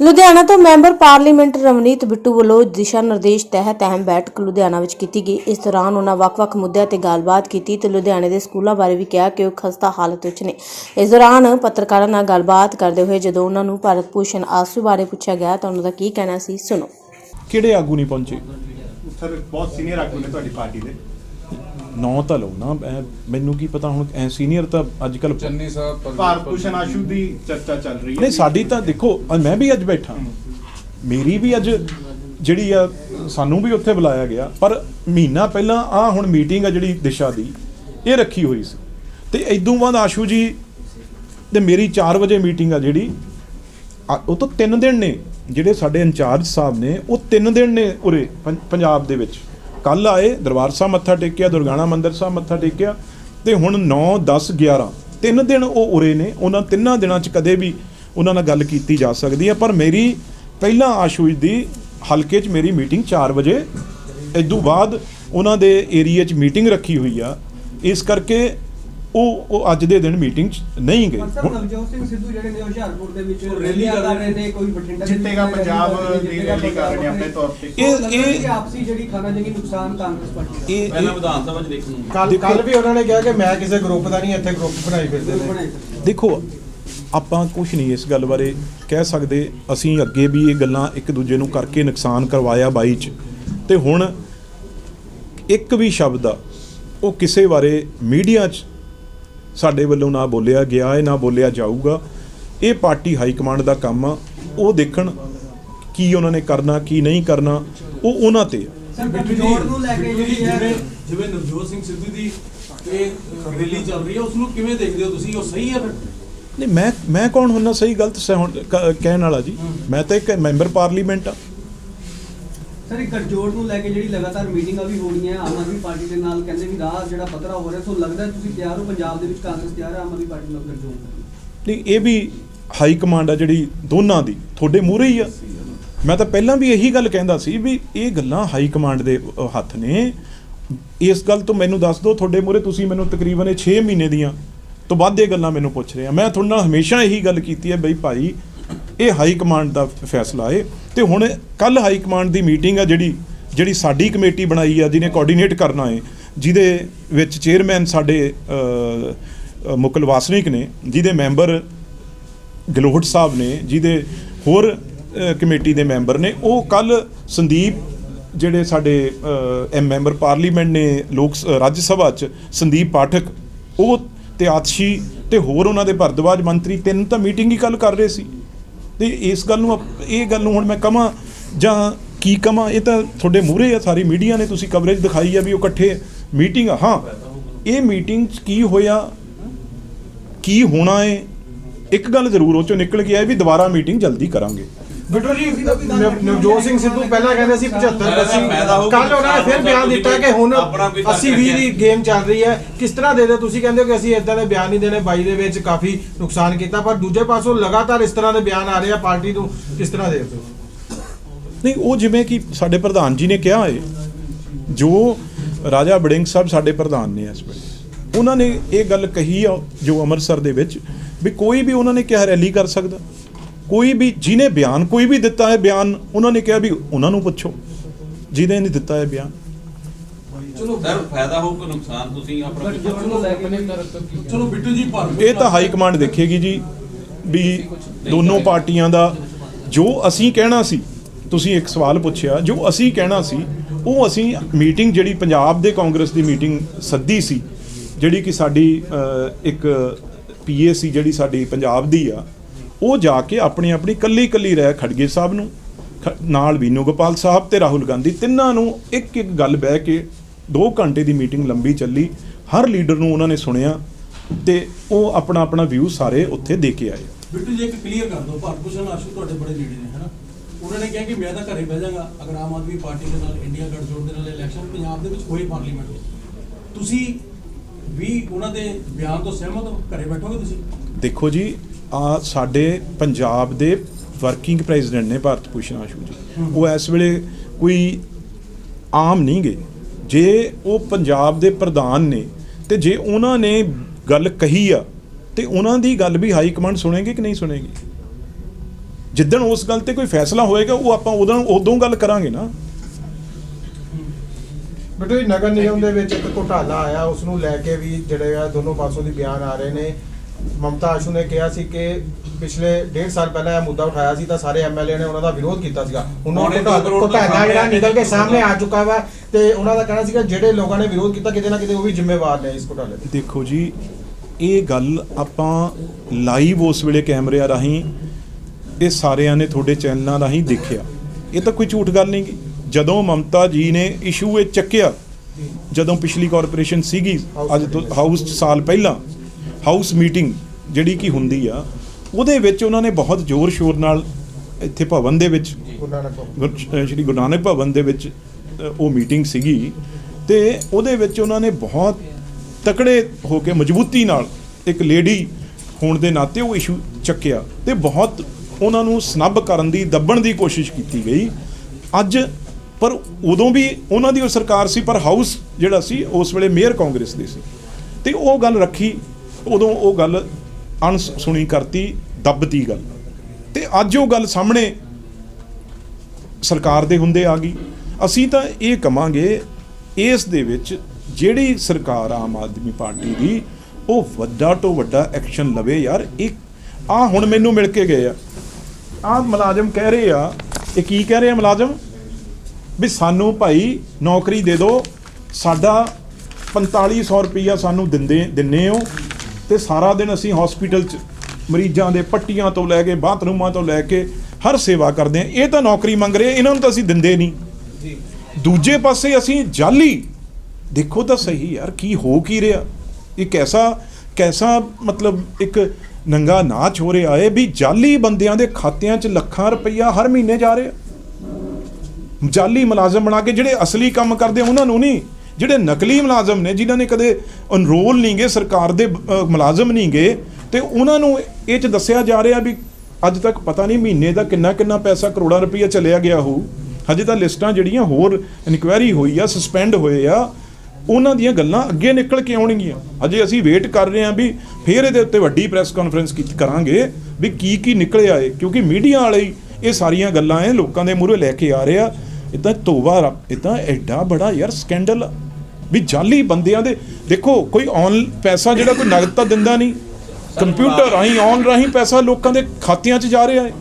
ਲੁਧਿਆਣਾ ਤੋਂ member parliament Ravneet Bittu ਵੱਲੋਂ ਦਿਸ਼ਾ ਨਿਰਦੇਸ਼ ਤਹਿਤ ਅਹਿਮ ਬੈਠਕ ਲੁਧਿਆਣਾ ਵਿੱਚ ਕੀਤੀ ਗਈ। ਇਸ ਦੌਰਾਨ ਉਹਨਾਂ ਵੱਖ-ਵੱਖ ਮੁੱਦਿਆਂ ਤੇ ਗੱਲਬਾਤ ਕੀਤੀ ਤੇ ਲੁਧਿਆਣੇ ਦੇ ਸਕੂਲਾਂ ਬਾਰੇ ਵੀ ਕਿਹਾ ਕਿ ਉਹ ਖਸਤਾ ਹਾਲਤ ਵਿੱਚ ਨੇ। ਇਸ ਦੌਰਾਨ ਪੱਤਰਕਾਰਾਂ ਨਾਲ ਗੱਲਬਾਤ ਕਰਦੇ ਹੋਏ ਜਦੋਂ ਉਹਨਾਂ ਨੂੰ ਭਾਰਤ ਭੂਸ਼ਣ ਆਸੂ ਬਾਰੇ ਪੁੱਛਿਆ ਗਿਆ ਤਾਂ ਉਹਨਾਂ ਦਾ ਕੀ ਕਹਿਣਾ ਸੀ ਸੁਣੋ। ਕਿਹੜੇ ਆਗੂ ਨਹੀਂ ਪਹੁੰਚੇ? ਸਰ ਬਹੁਤ ਸੀਨੀਅਰ ਆਗੂ ਨੇ ਤੁਹਾਡੀ ਪਾਰਟੀ ਦੇ। ਨਾਂ ਤਾਂ ਲਓ ਨਾ ਮੈਨੂੰ ਕੀ ਪਤਾ ਹੁਣ ਐ ਸੀਨੀਅਰ ਤਾਂ ਅੱਜ ਕੱਲ ਚੰਨੀ ਸਾਹਿਬ ਭਾਰਤ ਭੂਸ਼ਣ ਆਸ਼ੂ ਦੀ ਚਰਚਾ ਚੱਲ ਰਹੀ ਹੈ। ਨਹੀਂ ਸਾਡੀ ਤਾਂ ਦੇਖੋ ਮੈਂ ਵੀ ਅੱਜ ਬੈਠਾ। ਮੇਰੀ ਵੀ ਅੱਜ ਜਿਹੜੀ ਆ ਸਾਨੂੰ ਵੀ ਉੱਥੇ ਬੁਲਾਇਆ ਗਿਆ ਪਰ ਮਹੀਨਾ ਪਹਿਲਾਂ ਆ ਹੁਣ ਮੀਟਿੰਗ ਆ ਜਿਹੜੀ ਦਿਸ਼ਾ ਦੀ ਇਹ ਰੱਖੀ ਹੋਈ ਸੀ। ਤੇ ਇਦੋਂ ਬਾਅਦ ਆਸ਼ੂ ਜੀ ਤੇ ਮੇਰੀ 4 ਵਜੇ ਮੀਟਿੰਗ ਆ ਜਿਹੜੀ ਉਹ ਤੋਂ 3 ਦਿਨ ਨੇ ਜਿਹੜੇ ਸਾਡੇ ਇੰਚਾਰਜ ਸਾਹਿਬ ਨੇ ਉਹ 3 ਦਿਨ ਨੇ ਉਰੇ ਪੰ- ਪੰਜਾਬ ਦੇ ਵਿੱਚ। ਕੱਲ ਆਏ, ਦਰਬਾਰ ਸਾਹਿਬ ਮੱਥਾ ਟੇਕਿਆ, ਦੁਰਗਾਣਾ ਮੰਦਿਰ ਸਾਹਿਬ ਮੱਥਾ ਟੇਕਿਆ, ਤੇ ਹੁਣ 9 10 11 ਤਿੰਨ ਦਿਨ ਉਹ ਉਰੇ ਨੇ, ਉਹਨਾਂ ਤਿੰਨਾਂ ਦਿਨਾਂ 'ਚ ਕਦੇ ਵੀ ਉਹਨਾਂ ਨਾਲ ਗੱਲ ਕੀਤੀ ਜਾ ਸਕਦੀ ਹੈ, ਪਰ ਮੇਰੀ ਪਹਿਲਾਂ ਆਸ਼ੂਜ ਦੀ ਹਲਕੇ 'ਚ ਮੇਰੀ ਮੀਟਿੰਗ 4 ਵਜੇ ਇਦੋਂ ਬਾਅਦ ਉਹਨਾਂ ਦੇ ਏਰੀਆ 'ਚ ਮੀਟਿੰਗ ਰੱਖੀ ਹੋਈ ਆ, ਇਸ ਕਰਕੇ ਉਹ ਉਹ ਅੱਜ ਦੇ ਦਿਨ ਮੀਟਿੰਗ 'ਚ ਨਹੀਂ ਗਏ। ਸਰ ਨਵਜੋਤ ਸਿੰਘ ਸਿੱਧੂ ਜਿਹੜੇ ਨੇ ਹੁਸ਼ਿਆਰਪੁਰ ਦੇ ਵਿੱਚ ਰੈਲੀ ਕਰ ਰਹੇ ਨੇ ਕੋਈ ਬਠਿੰਡਾ ਜਿੱਤੇਗਾ ਪੰਜਾਬ ਦੀ ਰੈਲੀ ਕਰ ਰਹੇ ਨੇ ਆਪਣੇ ਤੌਰ ਤੇ। ਇਹ- ਇਹ ਆਪਸੀ ਜਿਹੜੀ ਖਾਨਾਜੰਗੀ ਨੁਕਸਾਨ ਕਾਂਗਰਸ ਪਾਰਟੀ ਦਾ। ਇਹ ਪਹਿਲਾਂ ਵਿਧਾਨ ਸਭਾ ਚ ਦੇਖਣ ਨੂੰ ਕੱਲ ਦੇਖੋ- ਕੱਲ ਵੀ ਉਹਨਾਂ ਨੇ ਕਿਹਾ ਕਿ ਮੈਂ ਕਿਸੇ ਗਰੁੱਪ ਦਾ ਨਹੀਂ ਇੱਥੇ ਗਰੁੱਪ ਬਣਾਈ ਫਿਰਦੇ ਨੇ। ਦੇਖੋ ਆਪਾਂ ਕੁਝ ਨਹੀਂ ਇਸ ਗੱਲ ਬਾਰੇ ਕਹਿ ਸਕਦੇ। ਅਸੀਂ ਅੱਗੇ ਵੀ ਇਹ ਗੱਲਾਂ ਇੱਕ ਦੂਜੇ ਨੂੰ ਕਰਕੇ ਨੁਕਸਾਨ ਕਰਵਾਇਆ ਬਾਈ ਚ। ਤੇ ਹੁਣ ਇੱਕ ਵੀ ਸ਼ਬਦ ਆ ਉਹ ਕਿਸੇ ਬਾਰੇ ਮੀਡੀਆ 'ਚ ਸਾਡੇ ਵੱਲੋਂ ਨਾ ਬੋਲਿਆ ਗਿਆ ਹੈ ਨਾ ਬੋਲਿਆ ਜਾਊਗਾ। ਇਹ ਪਾਰਟੀ ਹਾਈ ਕਮਾਂਡ ਦਾ ਕੰਮ ਆ। ਉਹ ਦੇਖਣ ਕੀ ਉਹਨਾਂ ਨੇ ਕਰਨਾ ਕੀ ਨਹੀਂ ਕਰਨਾ। ਉਹ ਉਹਨਾਂ ਤੇ ਆ। ਸਰ ਗੱਠਜੋੜ ਨੂੰ ਲੈ ਕੇ ਜਿਹੜੀ ਹੈ ਜਿਵੇਂ ਨਵਜੋਤ ਸਿੰਘ ਸਿੱਧੂ ਦੀ ਇਹ ਰੈਲੀ ਚੱਲ ਰਹੀ ਹੈ ਉਸ ਨੂੰ ਕਿਵੇਂ ਦੇਖਦੇ ਹੋ ਤੁਸੀਂ? ਉਹ ਸਹੀ ਹੈ ਫਿਰ? ਨਹੀਂ ਮੈਂ ਮੈਂ ਕੌਣ ਹੁੰਨਾ? ਸਹੀ ਗਲਤ ਕਹਿਣ ਵਾਲਾ ਜੀ। ਮੈਂ ਤਾਂ ਇੱਕ ਮੈਂਬਰ ਪਾਰਲੀਮੈਂਟ ਆ। ਸਰ ਇਹ ਗੱਠਜੋੜ ਨੂੰ ਲੈ ਕੇ ਜਿਹੜੀ ਲਗਾਤਾਰ ਮੀਟਿੰਗਾਂ ਵੀ ਹੋ ਰਹੀਆਂ, ਆਮ ਆਦਮੀ ਪਾਰਟੀ ਦੇ ਨਾਲ ਕਹਿੰਦੇ ਵੀ ਰਾਹ ਜਿਹੜਾ ਪੱਧਰਾ ਹੋ ਰਿਹਾ, ਸੋ ਲੱਗਦਾ ਤੁਸੀਂ ਤਿਆਰ ਹੋ, ਪੰਜਾਬ ਦੇ ਵਿੱਚ ਕਾਂਗਰਸ ਤਿਆਰ ਹੈ, ਆਮ ਆਦਮੀ ਪਾਰਟੀ ਨਾਲ ਗੱਠਜੋੜ ਨਹੀਂ, ਇਹ ਵੀ ਹਾਈ ਕਮਾਂਡ ਆ ਜਿਹੜੀ ਦੋਨਾਂ ਦੀ, ਤੁਹਾਡੇ ਮੂਹਰੇ ਹੀ ਆ। ਮੈਂ ਤਾਂ ਪਹਿਲਾਂ ਵੀ ਇਹੀ ਗੱਲ ਕਹਿੰਦਾ ਸੀ ਵੀ ਇਹ ਗੱਲਾਂ ਹਾਈ ਕਮਾਂਡ ਦੇ ਹੱਥ ਨੇ। ਇਸ ਗੱਲ ਤੋਂ ਮੈਨੂੰ ਦੱਸ ਦਿਓ, ਤੁਹਾਡੇ ਮੂਹਰੇ ਤੁਸੀਂ ਮੈਨੂੰ ਤਕਰੀਬਨ ਇਹ 6 ਮਹੀਨੇ ਦੀਆਂ ਤੋਂ ਵੱਧ ਇਹ ਗੱਲਾਂ ਮੈਨੂੰ ਪੁੱਛ ਰਹੇ ਆ। ਮੈਂ ਤੁਹਾਡੇ ਨਾਲ ਹਮੇਸ਼ਾ ਇਹੀ ਗੱਲ ਕੀਤੀ ਹੈ, ਬਈ ਭਾਈ ਇਹ ਹਾਈ ਕਮਾਂਡ ਦਾ ਫੈਸਲਾ ਹੈ ਤੇ ਹੁਣ ਕੱਲ ਹਾਈ ਕਮਾਂਡ ਦੀ ਮੀਟਿੰਗ ਆ ਜਿਹੜੀ ਜਿਹੜੀ ਸਾਡੀ ਕਮੇਟੀ ਬਣਾਈ ਆ ਜਿਹਨੇ ਕੋਆਰਡੀਨੇਟ ਕਰਨਾ ਹੈ ਜਿਹਦੇ ਵਿੱਚ ਚੇਅਰਮੈਨ ਸਾਡੇ ਅ, ਮੁਕਲ ਵਾਸਨਿਕ ਨੇ ਜਿਹਦੇ ਮੈਂਬਰ ਗਲੋਹਟ ਸਾਹਿਬ ਨੇ ਜਿਹਦੇ ਹੋਰ ਕਮੇਟੀ ਦੇ ਮੈਂਬਰ ਨੇ ਉਹ ਕੱਲ ਸੰਦੀਪ ਜਿਹੜੇ ਸਾਡੇ ਐਮ ਮੈਂਬਰ ਪਾਰਲੀਮੈਂਟ ਨੇ ਲੋਕ ਸ- ਰਾਜ ਸਭਾ ਚ ਸੰਦੀਪ ਪਾਠਕ ਉਹ ਤੇ ਆਤਸ਼ੀ ਤੇ ਹੋਰ ਉਹਨਾਂ ਦੇ ਭਰਦਵਾਜ ਮੰਤਰੀ ਤਿੰਨ ਤਾਂ ਮੀਟਿੰਗ ਹੀ ਕੱਲ ਕਰ ਰਹੇ ਸੀ। ਤੇ ਇਸ ਗੱਲ ਨੂੰ ਆਪ- ਇਹ ਗੱਲ ਨੂੰ ਹੁਣ ਮੈਂ ਕਹਾਂ ਜਾਂ ਕੀ ਕਹਾਂ, ਇਹ ਤਾਂ ਤੁਹਾਡੇ ਮੂਹਰੇ ਆ, ਸਾਰੀ ਮੀਡੀਆ ਨੇ ਤੁਸੀਂ ਕਵਰੇਜ ਦਿਖਾਈ ਆ ਵੀ ਉਹ ਇਕੱਠੇ ਮੀਟਿੰਗ ਆ। ਹਾਂ, ਇਹ ਮੀਟਿੰਗ 'ਚ ਕੀ ਹੋਇਆ, ਕੀ ਹੋਣਾ ਹੈ ਇੱਕ ਗੱਲ ਜ਼ਰੂਰ ਉਹ ਚੋਂ ਨਿਕਲ ਕੇ ਆਇਆ ਵੀ ਦੁਬਾਰਾ ਮੀਟਿੰਗ ਜਲਦੀ ਕਰਾਂਗੇ। ਬਿੱਟੂ ਜੀ ਨਵ- ਨਵਜੋਤ ਸਿੰਘ ਸਿੱਧੂ ਪਹਿਲਾਂ ਕਹਿੰਦੇ ਸੀ 75 ਫਾਇਦਾ ਹੋਊਗਾ, ਕੱਲ ਉਹਨਾਂ ਨੇ ਫਿਰ ਬਿਆਨ ਦਿੱਤਾ ਕਿ ਹੁਣ ਆਪਣਾ ਕੋਈ 80 20 ਦੀ ਗੇਮ ਚੱਲ ਰਹੀ ਹੈ। ਕਿਸ ਤਰ੍ਹਾਂ ਦੇ ਦੇ ਤੁਸੀਂ ਕਹਿੰਦੇ ਹੋ ਕਿ ਅਸੀਂ ਇਦਾਂ ਦੇ ਬਿਆਨ ਨਹੀਂ ਦੇਣੇ। ਬਾਈ ਦੇ ਵਿੱਚ ਕਾਫੀ ਨੁਕਸਾਨ ਕੀਤਾ ਪਰ ਦੂਜੇ ਪਾਸੋਂ ਲਗਾਤਾਰ ਇਸ ਤਰ੍ਹਾਂ ਦੇ ਬਿਆਨ ਆ ਰਹੇ ਆ ਪਾਰਟੀ ਨੂੰ। ਕਿਸ ਤਰ੍ਹਾਂ ਦੇਖਦੇ ਹੋ ਨਹੀਂ ਉਹ ਜਿਵੇਂ ਕਿ ਸਾਡੇ ਪ੍ਰਧਾਨ ਜੀ ਨੇ ਕਿਹਾ ਹੈ ਜੋ ਰਾਜਾ ਬੜਿੰਗ ਸਾਹਿਬ ਸਾਡੇ ਪ੍ਰਧਾਨ ਨੇ ਇਸ ਵੇਲੇ। ਉਹਨਾਂ ਨੇ ਇਹ ਗੱਲ ਕਹੀ ਆ ਜੋ ਅੰਮ੍ਰਿਤਸਰ ਦੇ ਵਿੱਚ ਵੀ ਕੋਈ ਵੀ ਉਹਨਾਂ ਨੇ ਕਿਹਾ ਰੈਲੀ ਕਰ ਸਕਦਾ। ਕੋਈ ਵੀ ਜਿਹਨੇ ਬਿਆਨ ਕੋਈ ਵੀ ਦਿੱਤਾ ਹੈ ਬਿਆਨ ਉਹਨਾਂ ਨੇ ਕਿਹਾ ਵੀ ਉਹਨਾਂ ਨੂੰ ਪੁੱਛੋ। ਜਿਹਨੇ ਨਹੀਂ ਦਿੱਤਾ ਹੈ ਬਿਆਨ। ਚਲੋ ਸਰ ਫਾਇਦਾ ਹੋਊ ਕਿ ਨੁਕਸਾਨ ਤੁਸੀਂ ਆਪਣਾ ਗੱਠਜੋੜ ਨੂੰ ਲੈ ਕੇ ਚਲੋ ਬਿੱਟੂ ਜੀ ਭਾਰਤ ਇਹ ਤਾਂ ਹਾਈ ਕਮਾਂਡ ਦੇਖੇਗੀ ਜੀ ਵੀ ਦੋਨੋਂ ਪਾਰਟੀਆਂ ਦਾ ਜੋ ਅਸੀਂ ਕਹਿਣਾ ਸੀ ਤੁਸੀਂ ਇੱਕ ਸਵਾਲ ਪੁੱਛਿਆ ਜੋ ਅਸੀਂ ਕਹਿਣਾ ਸੀ ਉਹ ਅਸੀਂ ਮੀਟਿੰਗ ਜਿਹੜੀ ਪੰਜਾਬ ਦੇ ਕਾਂਗਰਸ ਦੀ ਮੀਟਿੰਗ ਸੱਦੀ ਸੀ ਜਿਹੜੀ ਕਿ ਸਾਡੀ ਇੱਕ ਪੀਏਸੀ ਜਿਹੜੀ ਸਾਡੀ ਪੰਜਾਬ ਦੀ ਆ ਉਹ ਜਾ ਕੇ ਆਪਣੀ ਆਪਣੀ ਕੱਲੀ ਕੱਲੀ ਰਹਿ ਖੜਗੇ ਸਾਹਿਬ ਨੂੰ। ਨਾਲ ਵੀਨੂ ਗੋਪਾਲ ਸਾਹਿਬ ਤੇ ਰਾਹੁਲ ਗਾਂਧੀ ਤਿੰਨਾਂ ਨੂੰ ਇੱਕ ਇੱਕ ਗੱਲ ਬਹਿ ਕੇ 2 ਘੰਟੇ ਦੀ ਮੀਟਿੰਗ ਲੰਬੀ ਚੱਲੀ। ਹਰ ਲੀਡਰ ਨੂੰ ਉਹਨਾਂ ਨੇ ਸੁਣਿਆ ਤੇ ਉਹ ਆਪਣਾ ਆਪਣਾ ਵਿਊ ਸਾਰੇ ਉੱਥੇ ਦੇ ਕੇ ਆਏ। ਬਿੱਟੂ ਜੀ ਇੱਕ ਕਲੀਅਰ ਕਰ ਦਿਓ ਭਾਰਤ ਭੂਸ਼ਣ ਆਸ਼ੂ ਤੁਹਾਡੇ ਬੜੇ ਨੇੜੇ ਨੇ ਹਨਾ? ਉਹਨਾਂ ਨੇ ਕਿਹਾ ਕਿ ਮੈਂ ਤਾਂ ਘਰੇ ਬਹਿ ਜਾਗਾ ਅਗਰ ਆਮ ਆਦਮੀ ਪਾਰਟੀ ਦੇ ਨਾਲ ਇੰਡੀਆ ਗੱਠਜੋੜ ਦੇ ਨਾਲ ਇਲੈਕਸ਼ਨ ਪੰਜਾਬ ਦੇ ਵਿੱਚ ਹੋਏ ਪਾਰਲੀਮੈਂਟ ਤੁਸੀਂ ਵੀ ਉਹਨਾਂ ਦੇ ਬਿਆਨ ਤੋਂ ਸਹਿਮਤ ਹੋ? ਘਰੇ ਬੈਠੋਗੇ ਤੁਸੀਂ? ਦੇਖੋ ਜੀ ਆ ਸਾਡੇ ਪੰਜਾਬ ਦੇ ਵਰਕਿੰਗ ਪ੍ਰੈਜ਼ੀਡੈਂਟ ਨੇ ਭਾਰਤ ਭੂਸ਼ਣ ਆਸ਼ੂ ਜੀ। ਉਹ ਇਸ ਵੇਲੇ ਕੋਈ ਆਮ ਨਹੀਂ ਗਏ। ਜੇ ਉਹ ਪੰਜਾਬ ਦੇ ਪ੍ਰਧਾਨ ਨੇ ਤੇ ਜੇ ਉਹਨਾਂ ਨੇ ਗੱਲ ਕਹੀ ਆ, ਤੇ ਉਹਨਾਂ ਦੀ ਗੱਲ ਵੀ ਹਾਈ ਕਮਾਂਡ ਸੁਣੇਗੀ ਕਿ ਨਹੀਂ ਸੁਣੇਗੀ? ਜਿੱਦਣ ਉਸ ਗੱਲ ਤੇ ਕੋਈ ਫੈਸਲਾ ਹੋਏਗਾ, ਉਹ ਆਪਾਂ ਉਦੋਂ ਉਦੋਂ ਗੱਲ ਕਰਾਂਗੇ ਨਾ। ਬਟੋ ਬੇਟੇ ਨਗਰ ਨਿਗਮ ਦੇ ਵਿੱਚ ਇੱਕ ਘੁਟਾਲਾ ਆਇਆ ਉਸ ਨੂੰ ਲੈ ਕੇ ਵੀ ਜਿਹੜੇ ਆ ਦੋਨੋਂ ਪਾਸੋਂ ਦੀ ਬਿਆਨ ਆ ਰਹੇ ਨੇ। ਮਮਤਾ ਆਸ਼ੂ ਨੇ ਕਿਹਾ ਸੀ ਕਿ ਪਿਛਲੇ ਡੇਢ ਸਾਲ ਪਹਿਲਾਂ ਇਹ ਮੁੱਦਾ ਉਠਾਇਆ ਸੀ ਤਾਂ ਸਾਰੇ ਐਮਐਲਏ ਨੇ ਉਹਨਾਂ ਦਾ ਵਿਰੋਧ ਕੀਤਾ ਸੀਗਾ। ਹੁਣ ਉਹ ਪੌਣੇ ਦੋ ਘੁਟਾਲਾ ਕਰੋੜ ਦਾ ਘੁਟਾਲਾ ਸਾਹਮਣੇ ਜਿਹੜਾ ਨਿਕਲ ਕੇ। ਸਾਹਮਣੇ ਆ ਚੁੱਕਾ ਵਾ ਤੇ ਉਹਨਾਂ ਦਾ ਕਹਿਣਾ ਸੀਗਾ ਜਿਹੜੇ ਲੋਕਾਂ ਨੇ ਵਿਰੋਧ ਕੀਤਾ ਕਿਤੇ ਨਾ ਕਿਤੇ ਉਹ ਵੀ ਜ਼ਿੰਮੇਵਾਰ ਨੇ ਇਸ ਘੁਟਾਲੇ ਦੇ ਦੇਖੋ ਜੀ ਇਹ ਗੱਲ ਆਪਾਂ ਲਾਈਵ ਉਸ ਵੇਲੇ ਕੈਮਰਿਆਂ ਰਾਹੀਂ ਇਹ ਸਾਰਿਆਂ ਨੇ ਤੁਹਾਡੇ ਚੈਨਲਾਂ ਰਾਹੀਂ ਦੇਖਿਆ। ਇਹ ਤਾਂ ਕੋਈ ਝੂਠ ਗੱਲ ਨਹੀਂ ਜਦੋਂ ਮਮਤਾ ਜੀ ਨੇ ਇਸ਼ੂ ਇਹ ਚੱਕਿਆ ਜਦੋਂ ਪਿਛਲੀ ਕਾਰਪੋਰੇਸ਼ਨ ਸੀਗੀ ਅੱਜ ਤੋਂ ਹਾਊਸ 'ਚ ਸਾਲ ਪਹਿਲਾਂ ਹਾਊਸ ਮੀਟਿੰਗ ਜਿਹੜੀ ਕੀ ਹੁੰਦੀ ਆ ਉਹਦੇ ਵਿੱਚ ਉਹਨਾਂ ਨੇ ਬਹੁਤ ਜ਼ੋਰ ਸ਼ੋਰ ਨਾਲ ਇੱਥੇ ਭਵਨ ਦੇ ਵਿੱਚ ਸ਼੍ਰੀ ਗੁਰੂ ਨਾਨਕ ਭਵਨ ਦੇ ਵਿੱਚ ਉਹ ਮੀਟਿੰਗ ਸੀਗੀ ਤੇ ਉਹਦੇ ਵਿੱਚ ਉਹਨਾਂ ਨੇ ਬਹੁਤ ਤਕੜੇ ਹੋ ਕੇ ਮਜ਼ਬੂਤੀ ਨਾਲ ਇੱਕ ਲੇਡੀ ਹੋਣ ਦੇ ਨਾਤੇ ਉਹ ਇਸ਼ੂ ਚੱਕਿਆ ਤੇ ਬਹੁਤ ਉਹਨਾਂ ਨੂੰ ਸਨੱਬ ਕਰਨ ਦੀ ਦੱਬਣ ਦੀ ਕੋਸ਼ਿਸ਼ ਕੀਤੀ ਗਈ। ਅੱਜ ਪਰ ਉਦੋਂ ਵੀ ਉਹਨਾਂ ਦੀ ਉਹ ਸਰਕਾਰ ਸੀ ਪਰ ਹਾਊਸ ਜਿਹੜਾ ਸੀ ਉਸ ਵੇਲੇ ਮੇਅਰ ਕਾਂਗਰਸ ਦੇ ਸੀ। ਤੇ ਉਹ ਗੱਲ ਰੱਖੀ ਉਦੋਂ ਉਹ ਗੱਲ ਅਣਸੁਣੀ ਕਰਤੀ, ਦੱਬਤੀ ਗੱਲ। ਤੇ ਅੱਜ ਉਹ ਗੱਲ ਸਾਹਮਣੇ ਸਰਕਾਰ ਦੇ ਹੁੰਦੇ ਆ ਗਈ। ਅਸੀਂ ਤਾਂ ਇਹ ਕਵਾਂਗੇ, ਇਸ ਦੇ ਵਿੱਚ ਜਿਹੜੀ ਸਰਕਾਰ ਆਮ ਆਦਮੀ ਪਾਰਟੀ ਦੀ, ਉਹ ਵੱਡਾ ਤੋਂ ਵੱਡਾ ਐਕਸ਼ਨ ਲਵੇ ਯਾਰ ਇੱਕ ਆ ਹੁਣ ਮੈਨੂੰ ਮਿਲ ਕੇ ਗਏ ਆ। ਆ ਮੁਲਾਜ਼ਮ ਕਹਿ ਰਹੇ ਆ, ਇਹ ਕੀ ਕਹਿ ਰਹੇ ਆ ਮੁਲਾਜ਼ਮ? ਵੀ ਸਾਨੂੰ ਭਾਈ ਨੌਕਰੀ ਦੇ ਦਿਓ, ਸਾਡਾ 4500 ਰੁਪਈਆ ਸਾਨੂੰ ਦਿੰਦੇ, ਦਿੰਨੇ ਹੋ। ਤੇ ਸਾਰਾ ਦਿਨ ਅਸੀਂ ਹਸਪੀਟਲ 'ਚ ਮਰੀਜ਼ਾਂ ਦੇ ਪੱਟੀਆਂ ਤੋਂ ਲੈ ਕੇ ਬਾਥਰੂਮਾਂ ਤੋਂ ਲੈ ਕੇ ਹਰ ਸੇਵਾ ਕਰਦੇ ਆ ਇਹ ਤਾਂ ਨੌਕਰੀ ਮੰਗ ਰਹੇ ਇਹਨਾਂ ਨੂੰ ਤਾਂ ਅਸੀਂ ਦਿੰਦੇ ਨਹੀਂ। ਜੀ। ਦੂਜੇ ਪਾਸੇ ਅਸੀਂ ਜਾਲੀ। ਦੇਖੋ ਤਾਂ ਸਹੀ ਯਾਰ ਕੀ ਹੋ ਕੀ ਰਿਹਾ? ਇਹ ਕੈਸਾ ਕੈਸਾ ਮਤਲਬ ਇੱਕ ਨੰਗਾ ਨਾਚ ਹੋ ਰਿਹਾ ਹੈ ਵੀ ਜਾਲੀ ਬੰਦਿਆਂ ਦੇ ਖਾਤਿਆਂ 'ਚ ਲੱਖਾਂ ਰੁਪਈਆ ਹਰ ਮਹੀਨੇ ਜਾ ਰਿਹਾ। ਜਾਲੀ ਮੁਲਾਜ਼ਮ ਬਣਾ ਕੇ ਜਿਹੜੇ ਅਸਲੀ ਕੰਮ ਕਰਦੇ ਉਹਨਾਂ ਨੂੰ ਨਹੀਂ। ਜਿਹੜੇ ਨਕਲੀ ਮੁਲਾਜ਼ਮ ਨੇ, ਜਿਨ੍ਹਾਂ ਨੇ ਕਦੇ ਅਨਰੋਲ ਨਹੀਂ ਗਏ, ਸਰਕਾਰ ਦੇ ਮੁਲਾਜ਼ਮ ਨਹੀਂ ਗਏ, ਤੇ ਉਹਨਾਂ ਨੂੰ ਇਹ ਚ ਦੱਸਿਆ ਜਾ ਰਿਹਾ ਵੀ ਅੱਜ ਤੱਕ ਪਤਾ ਨਹੀਂ ਮਹੀਨੇ ਦਾ ਕਿੰਨਾ ਕਿੰਨਾ ਪੈਸਾ ਕਰੋੜਾਂ ਰੁਪਈਆ ਚਲਿਆ ਗਿਆ ਹੋਊ। ਹਜੇ ਤਾਂ ਲਿਸਟਾਂ ਜਿਹੜੀਆਂ ਹੋਰ ਇਨਕੁਆਇਰੀ ਹੋਈ ਆ ਸਸਪੈਂਡ ਹੋਏ ਆ, ਉਹਨਾਂ ਦੀਆਂ ਗੱਲਾਂ ਅੱਗੇ ਨਿਕਲ ਕੇ ਆਉਣਗੀਆਂ। ਅਜੇ ਅਸੀਂ ਵੇਟ ਕਰ ਰਹੇ ਹਾਂ ਵੀ ਫੇਰ ਇਹਦੇ ਉੱਤੇ ਵੱਡੀ ਪ੍ਰੈਸ ਕਾਨਫਰੰਸ ਕਰਾਂਗੇ ਵੀ ਕੀ ਕੀ ਨਿਕਲਿਆ ਏ ਕਿਉਂਕਿ ਮੀਡੀਆ ਵਾਲੇ ਇਹ ਸਾਰੀਆਂ ਗੱਲਾਂ ਇਹ ਲੋਕਾਂ ਦੇ ਮੂਹਰੇ ਲੈ ਕੇ ਆ ਰਹੇ ਆ। ਇਦਾਂ ਤੋਬਾ ਰੱਬ ਇਦਾਂ ਐਡਾ ਬੜਾ ਯਾਰ ਸਕੈਂਡਲ ਵੀ ਜਾਲੀ ਬੰਦਿਆਂ ਦੇ ਦੇਖੋ ਕੋਈ ਔਨ ਪੈਸਾ ਜਿਹੜਾ ਕੋਈ ਨਗਦ ਤਾਂ ਦਿੰਦਾ ਨਹੀਂ। ਕੰਪਿਊਟਰ ਰਾਹੀਂ ਔਨ ਰਾਹੀਂ ਪੈਸਾ ਲੋਕਾਂ ਦੇ ਖਾਤਿਆਂ 'ਚ ਜਾ ਰਿਹਾ ਹੈ।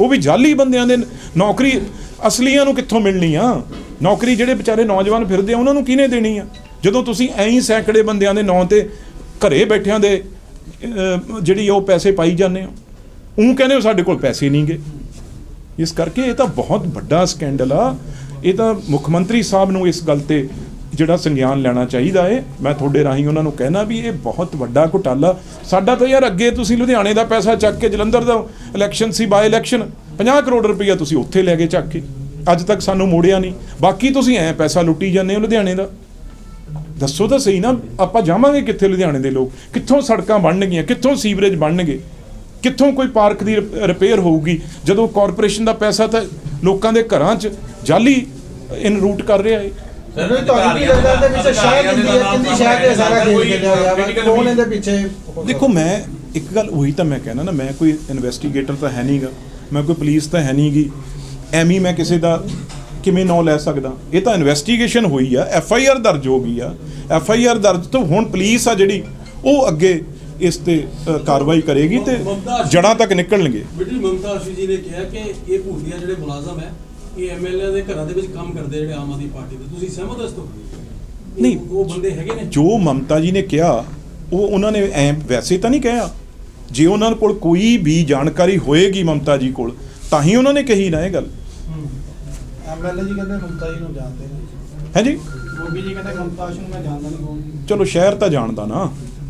ਉਹ ਵੀ ਜਾਲੀ ਬੰਦਿਆਂ ਦੇ ਨੌਕਰੀ ਅਸਲੀਆਂ ਨੂੰ ਕਿੱਥੋਂ ਮਿਲਣੀ ਆ? ਨੌਕਰੀ ਜਿਹੜੇ ਵਿਚਾਰੇ ਨੌਜਵਾਨ ਫਿਰਦੇ ਆ ਉਹਨਾਂ ਨੂੰ ਕਿਹਨੇ ਦੇਣੀ ਆ? ਜਦੋਂ ਤੁਸੀਂ ਐਂ ਹੀ ਸੈਂਕੜੇ ਬੰਦਿਆਂ ਦੇ ਨਾਂ ਤੇ ਘਰੇ ਬੈਠਿਆਂ ਦੇ ਅਹ, ਜਿਹੜੀ ਉਹ ਪੈਸੇ ਪਾਈ ਜਾਂਦੇ ਹੋ ਉਹ ਕਹਿੰਦੇ ਹੋ ਸਾਡੇ ਕੋਲ ਪੈਸੇ ਨਹੀਂਗੇ ਇਸ ਕਰਕੇ ਇਹ ਤਾਂ ਬਹੁਤ ਵੱਡਾ ਸਕੈਂਡਲ ਆ। ਇਹ ਤਾਂ ਮੁੱਖ ਮੰਤਰੀ ਸਾਹਿਬ ਨੂੰ ਇਸ ਗੱਲ ਤੇ ਜਿਹੜਾ ਸੰਗਿਆਨ ਲੈਣਾ ਚਾਹੀਦਾ ਏ, ਮੈਂ ਤੁਹਾਡੇ ਰਾਹੀਂ ਉਹਨਾਂ ਨੂੰ ਕਹਿਣਾ ਵੀ ਇਹ ਬਹੁਤ ਵੱਡਾ ਘੁਟਾਲਾ। ਸਾਡਾ ਤਾਂ ਯਾਰ ਅੱਗੇ ਤੁਸੀਂ ਲੁਧਿਆਣੇ ਦਾ ਪੈਸਾ ਚੱਕ ਕੇ ਜਲੰਧਰ ਦਾ ਇਲੈਕਸ਼ਨ ਸੀ ਬਾਈ ਇਲੈਕਸ਼ਨ 50 ਕਰੋੜ ਰੁਪਈਆ ਤੁਸੀਂ ਉੱਥੇ ਲੈ ਗਏ ਚੱਕ ਕੇ। ਅੱਜ ਤੱਕ ਸਾਨੂੰ ਮੋੜਿਆ ਨਹੀਂ। ਬਾਕੀ ਤੁਸੀਂ ਐ ਪੈਸਾ ਲੁੱਟੀ ਜਾਂਦੇ ਹੋ ਲੁਧਿਆਣੇ ਦਾ। ਦੱਸੋ ਤਾਂ ਸਹੀ ਨਾ, ਆਪਾਂ ਜਾਵਾਂਗੇ ਕਿੱਥੇ ਲੁਧਿਆਣੇ ਦੇ ਲੋਕ? ਕਿੱਥੋਂ ਸੜਕਾਂ ਬਣਨਗੀਆਂ? ਕਿੱਥੋਂ ਸੀਵਰੇਜ ਬਣਨਗੇ? ਕਿੱਥੋਂ ਕੋਈ ਪਾਰਕ ਦੀ ਰਿਪੇਅਰ ਹੋਊਗੀ? ਜਦੋਂ ਕਾਰਪੋਰੇਸ਼ਨ ਦਾ ਪੈਸਾ ਤਾਂ ਲੋਕਾਂ ਦੇ ਘਰਾਂ 'ਚ ਜਾਲੀ ਇਨ ਰੂਟ ਕਰ ਰਿਹਾ ਹੈ ਨਹੀਂ ਤੁਹਾਨੂੰ ਕੀ ਲੱਗਦਾ ਇਹਦੇ ਵਿੱਚ ਸ਼ਾਇਦ ਹੁੰਦੀ ਹੈ ਕਿੰਨੀ ਸ਼ਾਇਦ ਇਹ ਸਾਰਾ ਖੇਲ ਖੇਲਿਆ ਹੋਇਆ ਵਾ ਕੌਣ ਇਹਦੇ ਪਿੱਛੇ ਦੇਖੋ ਮੈਂ ਇੱਕ ਗੱਲ ਉਹੀ ਤਾਂ ਮੈਂ ਕਹਿਣਾ ਨਾ ਮੈਂ ਕੋਈ ਇਨਵੈਸਟੀਗੇਟਰ ਤਾਂ ਹੈ ਨਹੀਂਗਾ ਮੈਂ ਕੋਈ ਪੁਲਿਸ ਤਾਂ ਹੈ ਨਹੀਂਗੀ ਐਵੇਂ ਮੈਂ ਕਿਸੇ ਦਾ ਕਿਵੇਂ ਨਾਂ ਲੈ ਸਕਦਾ? ਇਹ ਤਾਂ ਇਨਵੈਸਟੀਗੇਸ਼ਨ ਹੋਈ ਆ ਐਫ ਆਈ ਆਰ ਦਰਜ ਹੋ ਗਈ ਆ ਐਫ ਆਈ ਆਰ ਦਰਜ ਤੋਂ ਹੁਣ ਪੁਲਿਸ ਆ ਜਿਹੜੀ ਉਹ ਅੱਗੇ ਇਸ ਤੇ ਕਾਰਵਾਈ ਕਰੇਗੀ ਤੇ ਜੜਾਂ ਤੱਕ ਨਿਕਲਣਗੇ। ਬੇਟੀ ਮਮਤਾ ਜੀ ਨੇ ਕਿਹਾ ਕਿ ਇਹ ਭੂਤੀਆ ਜਿਹੜੇ ਮੁਲਾਜ਼ਮ ਹੈ ਇਹ ਐਮਐਲਏ ਦੇ ਘਰਾਂ ਦੇ ਵਿੱਚ ਕੰਮ ਕਰਦੇ ਜਿਹੜੇ ਆਮ ਆਦਮੀ ਪਾਰਟੀ ਦੇ। ਤੁਸੀਂ ਸਹਿਮਤ ਹੋ ਇਸ ਤੋਂ? ਨਹੀਂ। ਉਹ ਬੰਦੇ ਹੈਗੇ ਨੇ? ਜੋ ਮਮਤਾ ਜੀ ਨੇ ਕਿਹਾ ਉਹ ਉਹਨਾਂ ਨੇ ਐ ਵੈਸੇ ਤਾਂ ਨਹੀਂ ਕਿਹਾ। ਜੇ ਉਹਨਾਂ ਕੋਲ ਕੋਈ ਵੀ ਜਾਣਕਾਰੀ ਹੋਏਗੀ ਮਮਤਾ ਜੀ ਕੋਲ ਤਾਂ ਹੀ ਉਹਨਾਂ ਨੇ ਕਹੀ ਨਾ ਇਹ ਗੱਲ। ਐਮਐਲਏ ਜੀ ਕਹਿੰਦੇ ਮਮਤਾ ਜੀ ਨੂੰ ਜਾਣਦੇ ਨੇ। ਹੈ ਜੀ? ਗੋਗੀ ਜੀ ਕਹਿੰਦੇ ਮਮਤਾ ਆਸ਼ੂ ਨੂੰ ਮੈਂ ਜਾਣਦਾ ਨਹੀਂ ਚਲੋ ਸ਼ਹਿਰ ਤਾਂ ਜਾਣਦਾ ਨਾ।